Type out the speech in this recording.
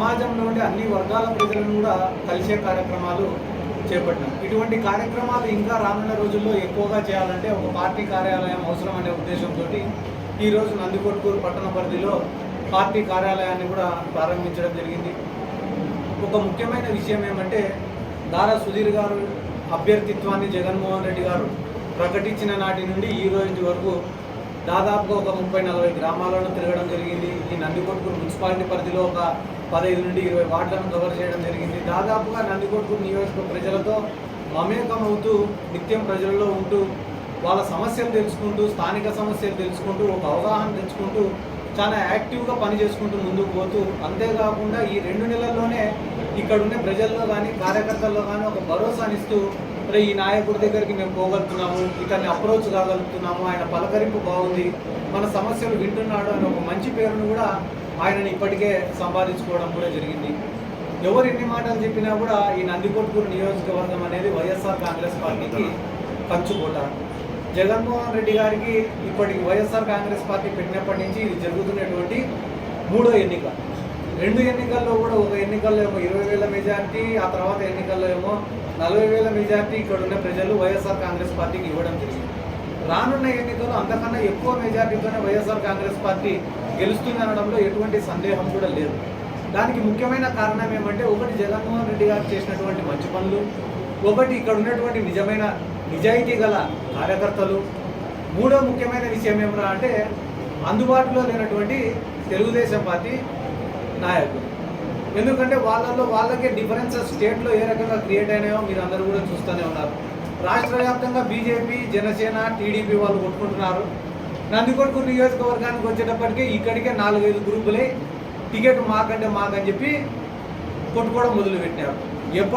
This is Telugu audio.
సమాజంలోని అన్ని వర్గాల ప్రజలను కూడా కలిసే కార్యక్రమాలు చేపట్టాం ఇటువంటి కార్యక్రమాలు ఇంకా రానున్న రోజుల్లో ఎక్కువగా చేయాలంటే ఒక పార్టీ కార్యాలయం అవసరం అనే ఉద్దేశంతో ఈరోజు నందికొట్కూరు పట్టణ పరిధిలో పార్టీ కార్యాలయాన్ని కూడా ప్రారంభించడం జరిగింది. ఒక ముఖ్యమైన విషయం ఏమంటే దారా సుధీర్ గారు అభ్యర్థిత్వాన్ని జగన్మోహన్ రెడ్డి గారు ప్రకటించిన నాటి నుండి ఈ రోజు వరకు దాదాపుగా ఒక ముప్పై నలభై గ్రామాలను తిరగడం జరిగింది. ఈ నందికొట్కూరు మున్సిపాలిటీ పరిధిలో ఒక పదహైదు నుండి ఇరవై వార్డులను కవర్ చేయడం జరిగింది. దాదాపుగా నందికొట్కూరు నియోజక ప్రజలతో మమేకమవుతూ నిత్యం ప్రజల్లో ఉంటూ వాళ్ళ సమస్యలు తెలుసుకుంటూ స్థానిక సమస్యలు తెలుసుకుంటూ ఒక అవగాహన తెచ్చుకుంటూ చాలా యాక్టివ్గా పని చేసుకుంటూ ముందుకు పోతూ అంతేకాకుండా ఈ రెండు నెలల్లోనే ఇక్కడ ఉన్న ప్రజల్లో కానీ కార్యకర్తల్లో కానీ ఒక భరోసానిస్తూ రే ఈ నాయకుడి దగ్గరికి మేము పోగలుగుతున్నాము ఇతన్ని అప్రోచ్ కాగలుగుతున్నాము ఆయన పలకరింపు బాగుంది మన సమస్యలు వింటున్నాడు అని ఒక మంచి పేరును కూడా ఆయనని ఇప్పటికే సంపాదించుకోవడం కూడా జరిగింది. ఎవరు ఎన్ని మాటలు చెప్పినా కూడా ఈ నందికొట్కూరు నియోజకవర్గం అనేది వైఎస్ఆర్ కాంగ్రెస్ పార్టీకి కంచుకోట జగన్మోహన్ రెడ్డి గారికి ఇప్పటికి వైఎస్ఆర్ కాంగ్రెస్ పార్టీ పెట్టినప్పటి నుంచి ఇది జరుగుతున్నటువంటి మూడో ఎన్నిక. రెండు ఎన్నికల్లో కూడా ఒక ఎన్నికల్లో ఏమో ఇరవై వేల మెజార్టీ ఆ తర్వాత ఎన్నికల్లో ఏమో నలభై వేల మెజార్టీ ఇక్కడ ఉన్న ప్రజలు వైఎస్ఆర్ కాంగ్రెస్ పార్టీకి ఇవ్వడం జరిగింది. రానున్న ఎన్నికల్లో అంతకన్నా ఎక్కువ మెజార్టీతోనే వైఎస్ఆర్ కాంగ్రెస్ పార్టీ గెలుస్తుంది అనడంలో ఎటువంటి సందేహం కూడా లేదు. దానికి ముఖ్యమైన కారణం ఏమంటే ఒకటి జగన్మోహన్ రెడ్డి గారు చేసినటువంటి మంచి పనులు ఒకటి ఇక్కడ ఉన్నటువంటి నిజమైన నిజాయితీ గల కార్యకర్తలు. మూడో ముఖ్యమైన విషయం ఏమరా అంటే అందుబాటులో లేనటువంటి తెలుగుదేశం పార్టీ నాయకులు. ఎందుకంటే వాళ్ళల్లో వాళ్ళకే డిఫరెన్సెస్ స్టేట్లో ఏ రకంగా క్రియేట్ అయినాయో మీరు అందరూ కూడా చూస్తూనే ఉన్నారు. రాష్ట్ర వ్యాప్తంగా బీజేపీ జనసేన టీడీపీ వాళ్ళు కొట్టుకుంటున్నారు. నందికొట్కూరు నియోజకవర్గానికి వచ్చేటప్పటికే ఇక్కడికే నాలుగైదు గ్రూపులే టికెట్ మాకంటే మాకని చెప్పి కొట్టుకోవడం మొదలుపెట్టారు. ఎప్పటి